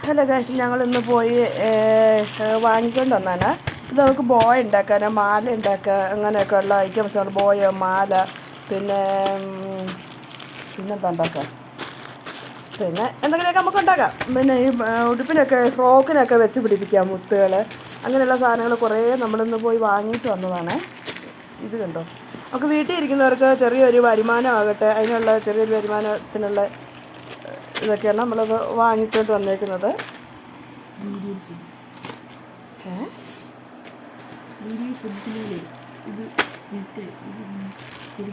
Hello കാശ് ഞങ്ങളിന്ന് പോയി വാങ്ങിക്കൊണ്ട് വന്നാണ് ഇത് നമുക്ക് ബോയ ഉണ്ടാക്കാൻ മാല ഉണ്ടാക്കുക അങ്ങനെയൊക്കെ ഉള്ള ഐറ്റംസ് ഉണ്ട് ബോയ മാല പിന്നെ പിന്നെന്താ ഉണ്ടാക്കാം പിന്നെ എന്തെങ്കിലുമൊക്കെ നമുക്ക് ഉണ്ടാക്കാം. പിന്നെ ഈ ഉടുപ്പിനൊക്കെ ഫ്രോക്കിനൊക്കെ വെച്ച് പിടിപ്പിക്കാം മുത്തുകൾ അങ്ങനെയുള്ള സാധനങ്ങൾ കുറേ നമ്മളിന്ന് പോയി വാങ്ങിയിട്ട് വന്നതാണ്. ഇത് കണ്ടോ? നമുക്ക് വീട്ടിൽ ഇരിക്കുന്നവർക്ക് ചെറിയൊരു വരുമാനമാകട്ടെ അതിനുള്ള ചെറിയൊരു വരുമാനത്തിനുള്ള ഇതൊക്കെയാണ് നമ്മളത് വാങ്ങിച്ചുകൊണ്ട് വന്നേക്കുന്നത്. ഇത് വിട്ട് ഇത് ഇത്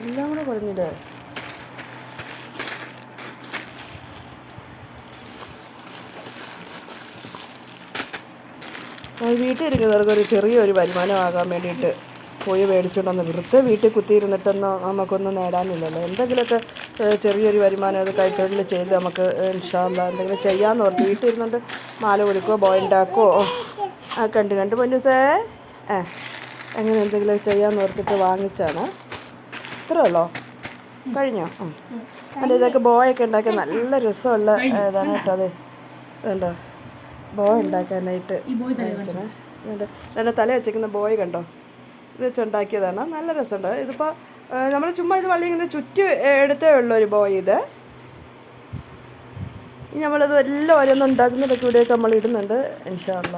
എല്ലാം കൂടെ പറഞ്ഞില്ലേ വീട്ടിൽ ഇരിക്കുന്നവർക്ക് ഒരു ചെറിയൊരു വരുമാനമാകാൻ വേണ്ടിയിട്ട് പോയി മേടിച്ചുകൊണ്ടൊന്ന് വെറുതെ വീട്ടിൽ കുത്തിയിരുന്നിട്ടൊന്നും നമുക്കൊന്നും നേടാനില്ലല്ലോ. എന്തെങ്കിലുമൊക്കെ ചെറിയൊരു വരുമാനം അത് കൈത്തൊഴിൽ ചെയ്ത് നമുക്ക് ഇൻഷാല്ല എന്തെങ്കിലും ചെയ്യാമെന്ന് ഓർത്ത് വീട്ടിൽ ഇരുന്നുകൊണ്ട് മാല കൊടുക്കുകയോ ബോയിന്റാക്കുകയോ ആ കണ്ട് കണ്ട് പൊന്നുസേ. ഏ അങ്ങനെ എന്തെങ്കിലും ചെയ്യാമെന്ന് ഓർത്തിട്ട് വാങ്ങിച്ചാണ്. ഇത്രേ ഉള്ളോ? കഴിഞ്ഞോ. അല്ല ഇതൊക്കെ ബോയൊക്കെ ഉണ്ടാക്കി നല്ല രസമുള്ള ഇതാണ് കേട്ടോ അതെ. വേണ്ടോ ബോയ് ഉണ്ടാക്കാനായിട്ട് വേണ്ട തല വെച്ചേക്കുന്ന ബോയ് കണ്ടോ? ഇത് വെച്ചുണ്ടാക്കിയതാണ് നല്ല രസമുണ്ട്. ഇതിപ്പോൾ നമ്മൾ ചുമ്മാ ഇത് വള്ളി ഇങ്ങനെ ചുറ്റി എടുത്തേ ഉള്ളൂ ഒരു ബോയ് ഇത്. ഇനി നമ്മളിത് എല്ലാം ഓരോന്നും ഉണ്ടാക്കുന്നതൊക്കെ ഇവിടെയൊക്കെ നമ്മൾ ഇടുന്നുണ്ട് ഇൻഷാല്ല